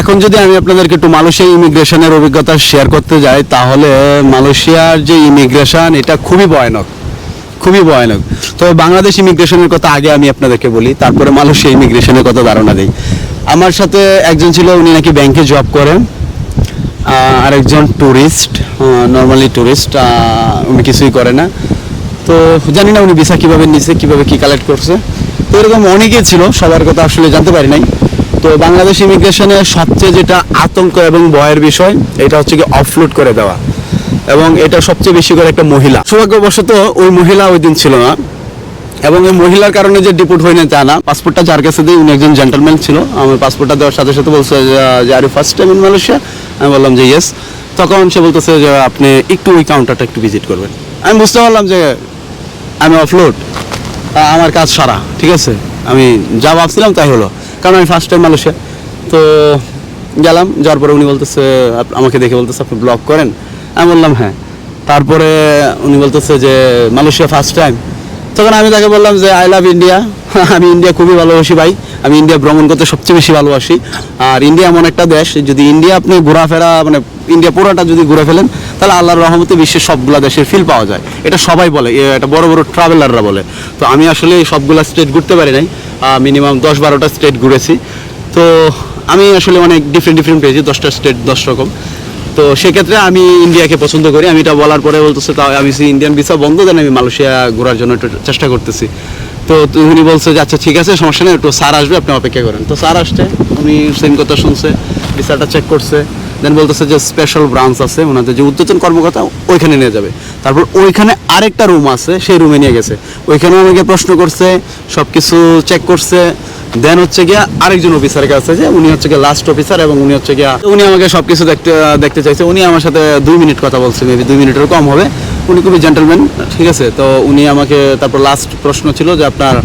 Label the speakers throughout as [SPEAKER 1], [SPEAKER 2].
[SPEAKER 1] এখন যদি আমি আপনাদেরকে একটু মালয়েশিয়া ইমিগ্রেশনের অভিজ্ঞতা শেয়ার করতে যাই, তাহলে মালয়েশিয়ার যে ইমিগ্রেশন, এটা খুবই ভয়ানক। খুবই ভয়ানক। তো বাংলাদেশ ইমিগ্রেশনের কথা আগে আমি আপনাদেরকে বলি, তারপরে মালয়েশিয়া ইমিগ্রেশনের কথা ধারণা দিই। আমার সাথে একজন ছিল, উনি নাকি ব্যাংকে জব করেন। আরেকজন ট্যুরিস্ট নর্মালি ট্যুরিস্ট উনি কিছুই করে না। তো জানি না উনি ভিসা কীভাবে নিছে, কীভাবে কী কালেক্ট করছে। তো এরকম অনেকেই ছিল, সবার কথা আসলে জানতে পারি নাই। তো বাংলাদেশ ইমিগ্রেশনে সবচেয়ে যেটা আতঙ্ক এবং ভয়ের বিষয়, এটা হচ্ছে কি অফলোড করে দেওয়া। এবং এটা সবচেয়ে বেশি করে একটা মহিলা। সৌভাগ্যবশত ওই মহিলা ওই দিন ছিল না। এবং এই মহিলার কারণে যে ডিপোর্ট হয়নি তা না। পাসপোর্টটা যার কাছে দিই, উনি একজন জেন্টলম্যান ছিল। আমার পাসপোর্টটা দেওয়ার সাথে সাথে বলছে যে আর ফার্স্ট টাইম ইন মালয়েশিয়া আমি বললাম যে ইয়েস তখন সে বলতেছে যে, আপনি একটু ওই কাউন্টারটা একটু ভিজিট করবেন। আমি বুঝতে পারলাম যে, আমি অফলোড আমার কাজ সারা, ঠিক আছে? আমি যা ভাবছিলাম তাই হলো। কারণ আমি ফার্স্ট টাইম মালয়েশিয়া। তো গেলাম, যাওয়ার পরে উনি বলতেছে আমাকে দেখে বলতেছে, আপনি ব্লগ করেন? আমি বললাম হ্যাঁ। তারপরে উনি বলতেছে যে, মালয়েশিয়া ফার্স্ট টাইম তখন আমি তাকে বললাম যে আই লাভ ইন্ডিয়া আমি ইন্ডিয়া খুবই ভালোবাসি ভাই। আমি ইন্ডিয়া ভ্রমণ করতে সবচেয়ে বেশি ভালোবাসি। আর ইন্ডিয়া এমন একটা দেশ, যদি ইন্ডিয়া আপনি ঘোরাফেরা মানে ইন্ডিয়া পুরোটা যদি ঘুরে ফেলেন, তাহলে আল্লাহর রহমতে বিশ্বের সবগুলা দেশের ফিল পাওয়া যায়। এটা সবাই বলে এটা বড় বড় ট্রাভেলাররা বলে। তো আমি আসলে সবগুলা স্টেট ঘুরতে পারি নাই। মিনিমাম দশ বারোটা স্টেট ঘুরেছি। তো আমি আসলে অনেক ডিফারেন্ট ডিফারেন্ট পেয়েছি, দশটা স্টেট দশ রকম। তো সেক্ষেত্রে আমি ইন্ডিয়াকে পছন্দ করি। আমি এটা বলার পরে বলতেছে, তাও আমি ইন্ডিয়ান ভিসা বন্ধ দেন আমি মালয়েশিয়া ঘোরার জন্য একটু চেষ্টা করতেছি। তো উনি বলছে যে আচ্ছা ঠিক আছে, সমস্যা নেই, একটু স্যার আসবে, আপনি অপেক্ষা করেন। তো স্যার আসছে, উনি সেম কথা শুনছে ভিসাটা চেক করছে। দেন বলতেছে যে স্পেশাল ব্রাঞ্চ আছে, ওনাদের যে উদ্যোতন কর্মকর্তা ওইখানে নিয়ে যাবে। তারপর ওইখানে আরেকটা রুম আছে, সেই রুমে নিয়ে গেছে। ওইখানে আমাকে প্রশ্ন করছে সব কিছু চেক করছে। দেন হচ্ছে গিয়া আরেকজন অফিসারের কাছে যে উনি হচ্ছে গিয়া লাস্ট অফিসার এবং উনি হচ্ছে গিয়া, উনি আমাকে সবকিছু দেখতে দেখতে চাইছে। উনি আমার সাথে দুই মিনিট কথা বলছে মেবি দুই মিনিটের কম হবে। উনি খুবই জেন্টলম্যান ঠিক আছে? তো উনি আমাকে, তারপর লাস্ট প্রশ্ন ছিল যে আপনার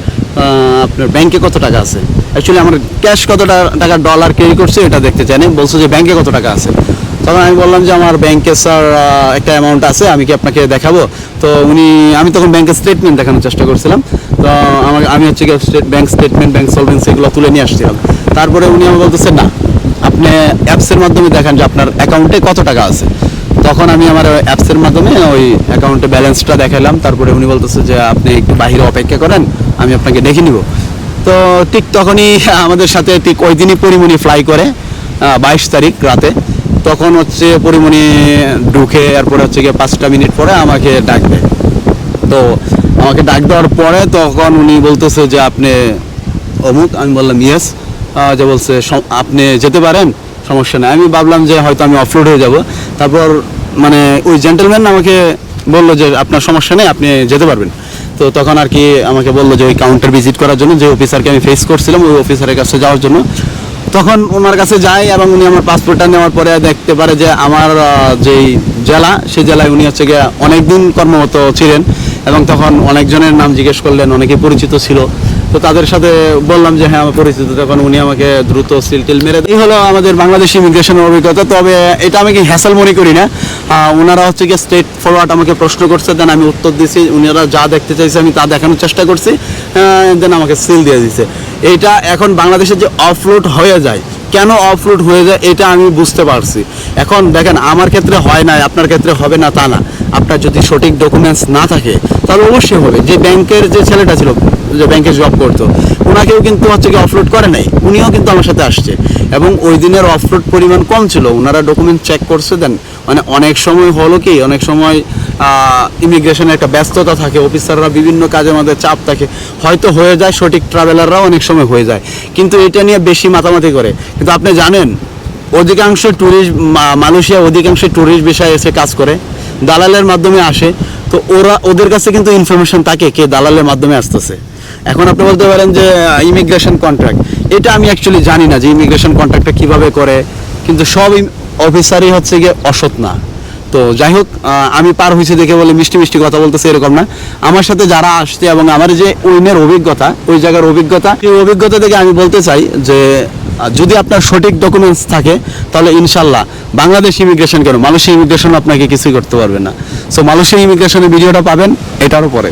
[SPEAKER 1] আপনার ব্যাংকে কত টাকা আছে? অ্যাকচুয়ালি আমার ক্যাশ কত টাকা ডলার ক্যারি করছে এটা দেখতে চাইনি বলছে যে ব্যাংকে কত টাকা আছে? তখন আমি বললাম যে আমার ব্যাংকে স্যার একটা অ্যামাউন্ট আছে, আমি কি আপনাকে দেখাবো? তো উনি, আমি তখন ব্যাংকের স্টেটমেন্ট দেখানোর চেষ্টা করছিলাম। তো আমাকে আমি হচ্ছে state bank statement bank solvency এগুলো তুলে নিয়ে আসছিলাম। তারপরে উনি আমাকে বলতেছে, না, আপনি অ্যাপসের মাধ্যমে দেখান যে আপনার অ্যাকাউন্টে কত টাকা আছে? তখন আমি আমার অ্যাপসের মাধ্যমে ওই অ্যাকাউন্টে ব্যালেন্সটা দেখালাম তারপরে উনি বলতেছে যে, আপনি একটু বাইরে অপেক্ষা করেন, আমি আপনাকে দেখে নিব। তো ঠিক তখনই আমাদের সাথে ঠিক ওই দিনই পরিমণি ফ্লাই করে বাইশ তারিখ রাতে। তখন হচ্ছে পরিমণি ঢুকে, এরপরে হচ্ছে গিয়ে পাঁচটা মিনিট পরে আমাকে ডাকবে তো আমাকে ডাক দেওয়ার পরে তখন উনি বলতেছে যে, আপনি অমুক? আমি বললাম, ইয়েস। যে বলছে আপনি যেতে পারেন, সমস্যা নেই। আমি ভাবলাম যে হয়তো আমি অফলোড হয়ে যাব। তারপর মানে ওই জেন্টেলম্যান আমাকে বলল যে, আপনার সমস্যা নেই, আপনি যেতে পারবেন। তো তখন আর কি আমাকে বলল যে, ওই কাউন্টার ভিজিট করার জন্য, যে অফিসারকে আমি ফেস করছিলাম, ওই অফিসারের কাছে যাওয়ার জন্য। তখন ওনার কাছে যাই এবং উনি আমার পাসপোর্টটা নেওয়ার পরে দেখতে পারে যে, আমার যেই জেলা, সেই জেলায় উনি হচ্ছে গিয়ে অনেকদিন কর্মরত ছিলেন এবং তখন অনেকজনের নাম জিজ্ঞেস করলেন, অনেকে পরিচিত ছিল। তো তাদের সাথে বললাম যে হ্যাঁ আমার পরিচিত তখন উনি আমাকে দ্রুত সিল টিল মেরে। এই হলো আমাদের বাংলাদেশ ইমিগ্রেশনের অভিজ্ঞতা। তবে এটা আমি কি হ্যাসেল মনে করি না? ওনারা হচ্ছে গিয়ে স্ট্রেট ফরওয়ার্ড আমাকে প্রশ্ন করছে, দেন আমি উত্তর দিছি, উনারা যা দেখতে চাইছে আমি তা দেখানোর চেষ্টা করছি। দেন আমাকে সিল দিয়ে দিছে। এইটা এখন বাংলাদেশে যে অফলোড হয়ে যায়, কেন অফলোড হয়ে যায়, এটা আমি বুঝতে পারছি। এখন দেখেন, আমার ক্ষেত্রে হয় না আপনার ক্ষেত্রে হবে না, তা না। আপনার যদি সঠিক ডকুমেন্টস না থাকে, তাহলে অবশ্যই হবে। যে ব্যাংকের যে ছেলেটা ছিল, যে ব্যাংকে জব করতো ওনাকেও কিন্তু হচ্ছে কি অফলোড করে নাই। উনিও কিন্তু আমার সাথে আসছে। এবং ওই দিনের অফলোড পরিমাণ কম ছিল। ওনারা ডকুমেন্ট চেক করছে দেন মানে অনেক সময় হলো কি, অনেক সময় ইমিগ্রেশনের একটা ব্যস্ততা থাকে অফিসাররা বিভিন্ন কাজের মধ্যে চাপ থাকে। হয়তো হয়ে যায়, সঠিক ট্রাভেলাররাও অনেক সময় হয়ে যায়। কিন্তু এটা নিয়ে বেশি মাতামাতি করে। কিন্তু আপনি জানেন, অধিকাংশ ট্যুরিস্ট মালয়েশিয়া অধিকাংশ ট্যুরিস্ট বিষয়ে এসে কাজ করে। দালালের মাধ্যমে আসে, তো ওরা, ওদের কাছে কিন্তু ইনফরমেশন থাকে কে দালালের মাধ্যমে আসতেছে। এখন আপনি বলতে পারেন যে ইমিগ্রেশন কন্ট্রাক্ট এটা আমি অ্যাকচুয়ালি জানি না যে ইমিগ্রেশন কন্ট্রাক্টটা কীভাবে করে, কিন্তু সব অফিসারই হচ্ছে গিয়ে অসৎ না। তো যাই হোক আমি পার হয়েছি দেখে বলে মিষ্টি মিষ্টি কথা বলতেছে এরকম না। আমার সাথে যারা আসছে এবং আমার যে উইনের অভিজ্ঞতা, ওই জায়গার অভিজ্ঞতা, এই অভিজ্ঞতা থেকে আমি বলতে চাই যে যদি আপনার সঠিক ডকুমেন্টস থাকে, তাহলে ইনশাল্লাহ বাংলাদেশ ইমিগ্রেশন কেন? মালয়েশিয়া ইমিগ্রেশন আপনাকে কিছুই করতে পারবে না। সো মালয়েশিয়া ইমিগ্রেশনের ভিডিওটা পাবেন, এটারও পরে।